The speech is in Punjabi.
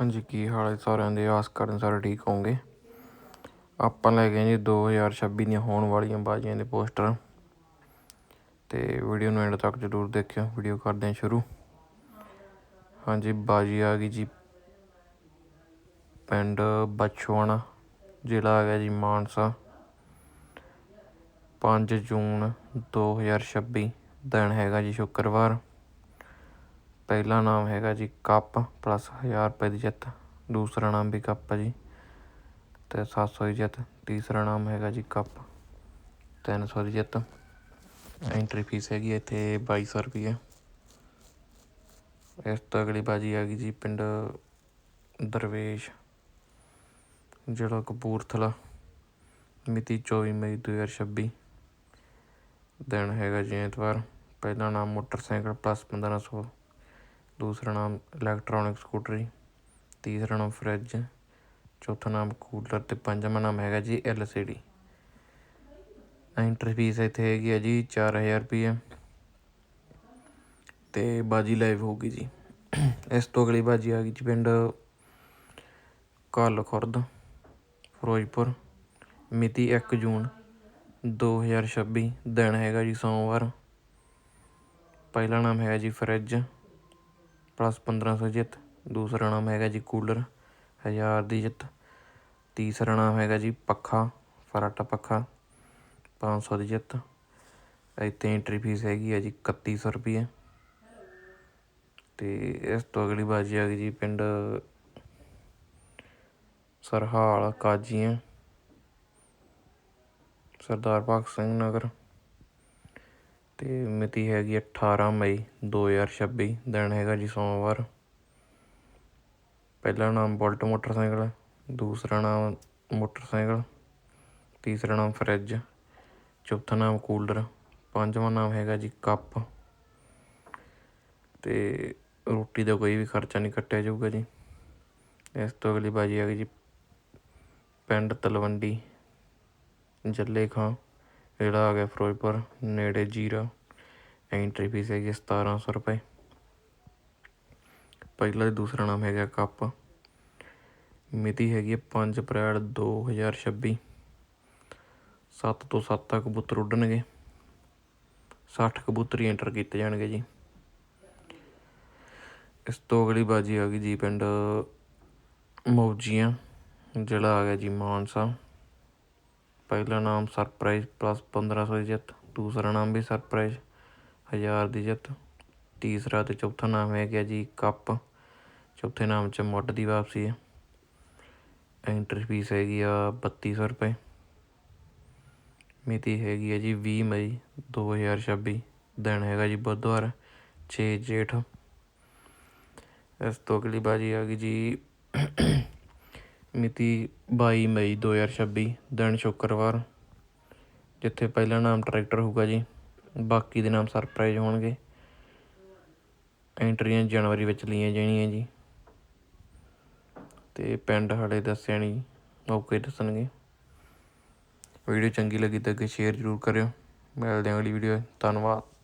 ਹਾਂਜੀ, ਕੀ ਹਾਲ ਹੈ ਸਾਰਿਆਂ ਦੇ? ਆਸ ਕਰਨ ਸਾਰੇ ਠੀਕ ਹੋਵੋਗੇ। ਆਪਾਂ ਲੈ ਗਏ ਜੀ 2026 ਦੀਆਂ ਹੋਣ ਵਾਲੀਆਂ ਬਾਜ਼ੀਆਂ ਦੇ ਪੋਸਟਰ। ਤੇ ਵੀਡੀਓ ਨੂੰ ਐਂਡ ਤੱਕ ਜ਼ਰੂਰ ਦੇਖਿਓ। ਵੀਡੀਓ ਕਰਦੇ ਹਾਂ ਸ਼ੁਰੂ। ਹਾਂਜੀ, ਬਾਜੀ ਆ ਗਈ ਜੀ ਪਿੰਡ ਬਛਵਾਣਾ ਜ਼ਿਲ੍ਹਾ ਆ ਗਿਆ ਜੀ ਮਾਨਸਾ। 5 ਜੂਨ 2026 ਦਿਨ ਹੈਗਾ ਜੀ ਸ਼ੁੱਕਰਵਾਰ। ਪਹਿਲਾ ਨਾਮ ਹੈਗਾ ਜੀ ਕੱਪ ਪਲੱਸ 1000 ਰੁਪਏ ਦੀ ਜਿੱਤ। ਦੂਸਰਾ ਨਾਮ ਵੀ ਕੱਪ ਹੈ ਜੀ। ਤੇ 700 ਦੀ ਜਿੱਤ। ਤੀਸਰਾ ਨਾਮ ਹੈਗਾ ਜੀ ਕੱਪ। 300 ਦੀ ਜਿੱਤ। ਐਂਟਰੀ ਫੀਸ ਹੈਗੀ ਹੈ ਇੱਥੇ 2200 ਰੁਪਏ ਇਸ ਤੋਂ ਅਗਲੀ ਬਾਜੀ ਆ ਗਈ ਜੀ ਪਿੰਡ ਦਰਵੇਸ਼ ਜਿਹੜਾ ਕਪੂਰਥਲਾ। ਮਿਤੀ 24 ਮਈ 2026 ਦਿਨ ਹੈਗਾ ਜੀ ਐਤਵਾਰ। ਪਹਿਲਾ ਨਾਮ ਮੋਟਰਸਾਈਕਲ ਪਲੱਸ 1500 ਦੂਸਰਾ ਨਾਮ ਇਲੈਕਟ੍ਰੋਨਿਕ ਸਕੂਟਰੀ ਤੀਸਰਾ ਨਾਮ ਫਰਿੱਜ ਚੌਥਾ ਨਾਮ ਕੂਲਰ ਅਤੇ ਪੰਜਵਾਂ ਨਾਮ ਹੈਗਾ ਜੀ L C D entry fees ਇੱਥੇ ਹੈਗੀ ਹੈ ਜੀ ਚਾਰ ਹਜ਼ਾਰ ਰੁਪਏ ਅਤੇ ਬਾਜੀ ਲਾਈਵ ਹੋਊਗੀ ਜੀ। ਇਸ ਤੋਂ ਅਗਲੀ ਬਾਜੀ ਆ ਗਈ ਜੀ ਪਿੰਡ ਕਾਲ ਖੁਰਦ ਫਿਰੋਜ਼ਪੁਰ, ਮਿਤੀ 1 ਜੂਨ 2026 ਦਿਨ ਹੈਗਾ ਜੀ ਸੋਮਵਾਰ। ਪਹਿਲਾ ਨਾਮ ਹੈਗਾ ਜੀ ਫਰਿੱਜ ਪਲੱਸ 1500 ਜਿੱਤ। ਦੂਸਰਾ ਨਾਮ ਹੈਗਾ ਜੀ ਕੂਲਰ 1000 ਦੀ ਜਿੱਤ। ਤੀਸਰਾ ਨਾਮ ਹੈਗਾ ਜੀ ਪੱਖਾ, ਫਰਾਟਾ ਪੱਖਾ 500 ਦੀ ਜਿੱਤ। ਇੱਥੇ ਐਂਟਰੀ ਫੀਸ ਹੈਗੀ ਹੈ ਜੀ 3100 ਰੁਪਏ ਤੇ ਇਸ ਤੋਂ ਅਗਲੀ ਬਾਜੀ ਆ ਗਈ ਜੀ ਪਿੰਡ ਸਰਹਾਲ, ਕਾਜੀਆਂ। ਸਰਦਾਰ ਭਗਤ ਸਿੰਘ ਨਗਰ। ਅਤੇ ਮਿਤੀ ਹੈਗੀ 18 ਮਈ 2026 ਦਿਨ ਹੈਗਾ ਜੀ ਸੋਮਵਾਰ। ਪਹਿਲਾ ਨਾਮ ਬੁਲਟ ਮੋਟਰਸਾਈਕਲ, ਦੂਸਰਾ ਨਾਮ ਮੋਟਰਸਾਈਕਲ, ਤੀਸਰਾ ਨਾਮ ਫਰਿੱਜ, ਚੌਥਾ ਨਾਮ ਕੂਲਰ, ਪੰਜਵਾਂ ਨਾਮ ਹੈਗਾ ਜੀ ਕੱਪ। ਤੇ ਰੋਟੀ ਦਾ ਕੋਈ ਵੀ ਖਰਚਾ ਨਹੀਂ ਕੱਟਿਆ ਜਾਊਗਾ ਜੀ। ਇਸ ਤੋਂ ਅਗਲੀ ਬਾਜੀ ਹੈਗੀ ਜੀ ਪਿੰਡ ਤਲਵੰਡੀ ਜੱਲੇ ਖਾਂ। ਜਿਹੜਾ ਆ ਗਿਆ ਫਿਰੋਜ਼ਪੁਰ, ਨੇੜੇ ਜੀਰਾ ਐਂਟਰੀ ਫੀਸ ਹੈਗੀ 1700 ਰੁਪਏ। ਪਹਿਲਾ ਤੇ ਦੂਸਰਾ ਨਾਮ ਹੈਗਾ ਕੱਪ। ਮਿਤੀ ਹੈਗੀ 5 ਅਪ੍ਰੈਲ 2026 7 ਤੋਂ 7 ਤੱਕ ਕਬੂਤਰ ਉੱਡਣਗੇ। 60 ਕਬੂਤਰ ਹੀ ਐਂਟਰ ਕੀਤੇ ਜਾਣਗੇ ਜੀ। ਇਸ ਤੋਂ ਅਗਲੀ ਬਾਜੀ ਆ ਗਈ ਜੀ ਪਿੰਡ ਮੌਜੀਆਂ ਜਿਹੜਾ ਆ ਗਿਆ ਜੀ ਮਾਨਸਾ। ਪਹਿਲਾ ਨਾਮ ਸਰਪ੍ਰਾਈਜ਼ ਪਲੱਸ 1500 ਦੀ ਜਿੱਤ, ਦੂਸਰਾ ਨਾਮ ਵੀ ਸਰਪ੍ਰਾਈਜ਼ 1000 ਦੀ ਜਿੱਤ, ਤੀਸਰਾ ਤੇ ਚੌਥਾ ਨਾਮ ਹੈ ਗਿਆ ਜੀ ਕੱਪ ਚੌਥੇ ਨਾਮ 'ਚ ਮੁੱਢ ਦੀ ਵਾਪਸੀ ਹੈ। ਐਂਟਰੀ ਫੀਸ ਹੈਗੀ ਆ 3200 ਰੁਪਏ। ਮਿਤੀ ਹੈਗੀ ਹੈ ਜੀ 20 ਮਈ 2026 ਦਿਨ ਹੈਗਾ ਜੀ ਬੁੱਧਵਾਰ 6 ਜੇਠ। ਇਸ ਤੋਂ ਅਗਲੀ ਬਾਜੀ ਆ ਗਈ ਜੀ ਮਿਤੀ ਬਾਈ ਮਈ 2026 ਦਿਨ ਸ਼ੁੱਕਰਵਾਰ, ਜਿੱਥੇ ਪਹਿਲਾ ਨਾਮ ਟਰੈਕਟਰ ਹੋਊਗਾ ਜੀ। ਬਾਕੀ ਦੇ ਨਾਮ ਸਰਪ੍ਰਾਈਜ਼ ਹੋਣਗੇ। ਐਂਟਰੀਆਂ ਜਨਵਰੀ ਵਿੱਚ ਲਈਆਂ ਜਾਣੀਆਂ ਜੀ। ਤੇ ਪਿੰਡ ਹਲੇ ਦੱਸਿਆ ਨਹੀਂ ਓਕੇ ਦੱਸਣਗੇ। ਵੀਡੀਓ ਚੰਗੀ ਲੱਗੀ ਤਾਂ ਅੱਗੇ ਸ਼ੇਅਰ ਜ਼ਰੂਰ ਕਰਿਓ। ਮਿਲਦੇ ਹਾਂ ਅਗਲੀ ਵੀਡੀਓ ਧੰਨਵਾਦ।